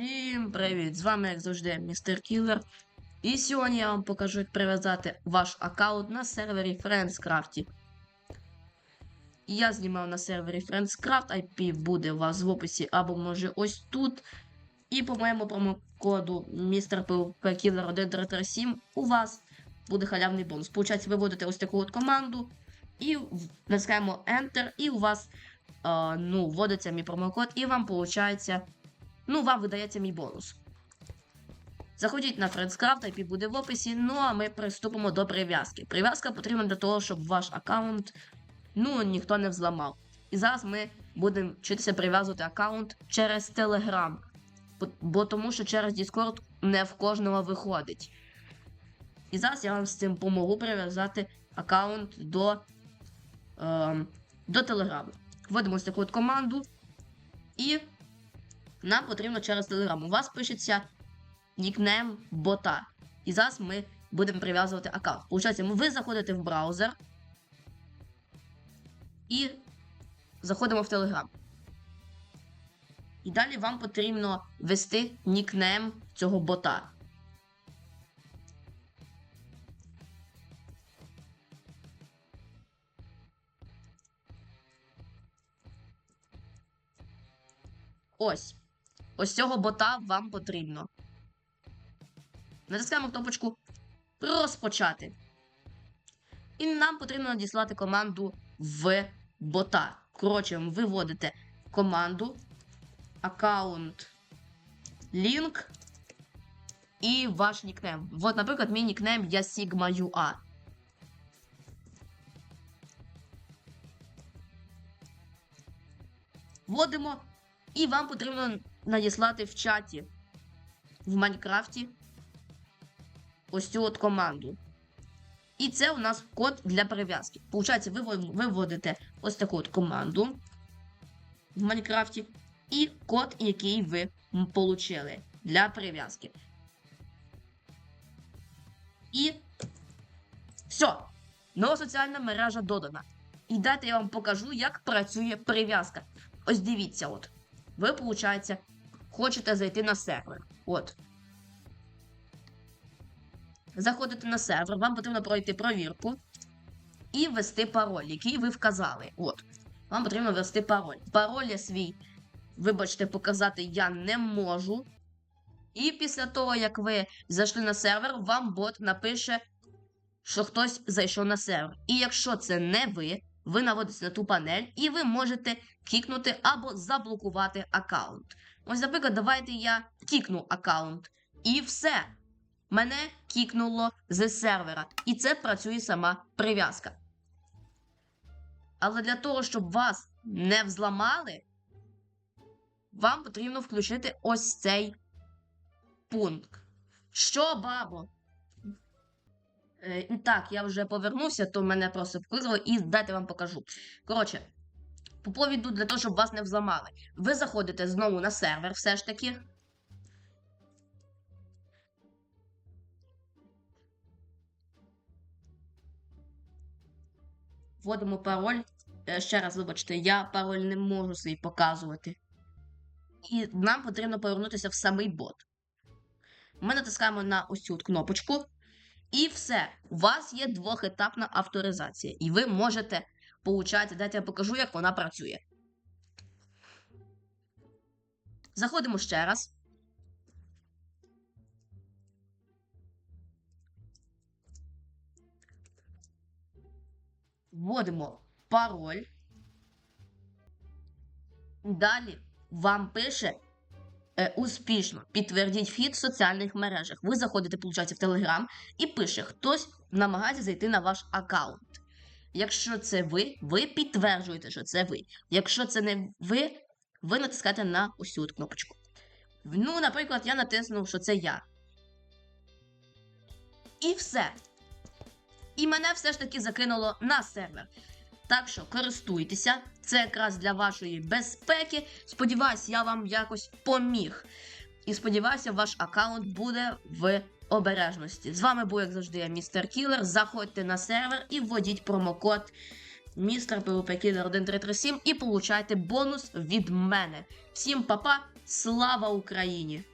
Всім привіт! З вами, як завжди, містер Кілер. І сьогодні я вам покажу, як прив'язати ваш аккаунт на сервері FriendsCraft. Я знімав на сервері FriendsCraft, IP буде у вас в описі або може ось тут. І по моєму промокоду Mr. Killer 1337 у вас буде халявний бонус. Получається, ви вводите ось таку от команду і натискаємо Enter, і у вас е, ну, вводиться мій промокод, і вам виходить ну, вам видається мій бонус. Заходіть на FriendsCraft, IP буде в описі. Ну а ми приступимо до прив'язки. Прив'язка потрібна для того, щоб ваш аккаунт ну, ніхто не взламав. І зараз ми будемо вчитися прив'язувати аккаунт через Telegram. Бо, тому що через Discord не в кожного виходить. І зараз я вам з цим помогу прив'язати аккаунт до, ем, до Telegram. Вводимо таку команду. І нам потрібно через Telegram. У вас пишеться нікнейм бота. І зараз ми будемо прив'язувати аккаунт. Получається, ви заходите в браузер і заходимо в Telegram. І далі вам потрібно ввести нікнейм цього бота. Ось. Ось цього бота вам потрібно. Натискаємо кнопочку Розпочати. І нам потрібно надіслати команду в бота. Коротше, ви вводите команду, аккаунт, лінк і ваш нікнейм. От, наприклад, мій нікнейм я Sigma.ua. Вводимо і вам потрібно надіслати в чаті в Майнкрафті ось цю от команду. І це у нас код для прив'язки. Получається, ви ввод- ви вводите ось таку от команду в Майнкрафті і код, який ви получили для прив'язки. І все. Нова соціальна мережа додана. І дайте я вам покажу, як працює прив'язка. Ось дивіться, от. Ви, виходить, хочете зайти на сервер. От. Заходите на сервер, вам потрібно пройти провірку і ввести пароль, який ви вказали. От. Вам потрібно ввести пароль. Пароль я свій, вибачте, показати я не можу. І після того, як ви зайшли на сервер, вам бот напише, що хтось зайшов на сервер. І якщо це не ви, ви наводитесь на ту панель, і ви можете кікнути або заблокувати аккаунт. Ось, наприклад, давайте я кікну аккаунт. І все. Мене кікнуло з сервера. І це працює сама прив'язка. Але для того, щоб вас не взламали, вам потрібно включити ось цей пункт. Що, бабо? Е, і так, я вже повернувся, то мене просто вкликало, і дайте вам покажу. Коротше, по повіду для того, щоб вас не взламали. Ви заходите знову на сервер, все ж таки. Вводимо пароль. Е, Ще раз, вибачте, я пароль не можу свій показувати. І нам потрібно повернутися в самий бот. Ми натискаємо на ось цю кнопочку. І все. У вас є двохетапна авторизація. І ви можете получати. Дайте я покажу, як вона працює. Заходимо ще раз. Вводимо пароль. Далі вам пише успішно підтвердіть вхід в соціальних мережах. Ви заходите, получається, в Телеграм і пише, хтось намагається зайти на ваш аккаунт. Якщо це ви, ви підтверджуєте, що це ви. Якщо це не ви, ви натискаєте на цю кнопочку. Ну, наприклад, я натиснув, що це я. І все. І мене все ж таки закинуло на сервер. Так що користуйтеся, це якраз для вашої безпеки. Сподіваюсь, я вам якось поміг. І сподіваюся, ваш аккаунт буде в обережності. З вами був, як завжди, я містер Кілер. Заходьте на сервер і вводіть промокод містер PvP 1337 і получайте бонус від мене. Всім па-па, Слава Україні!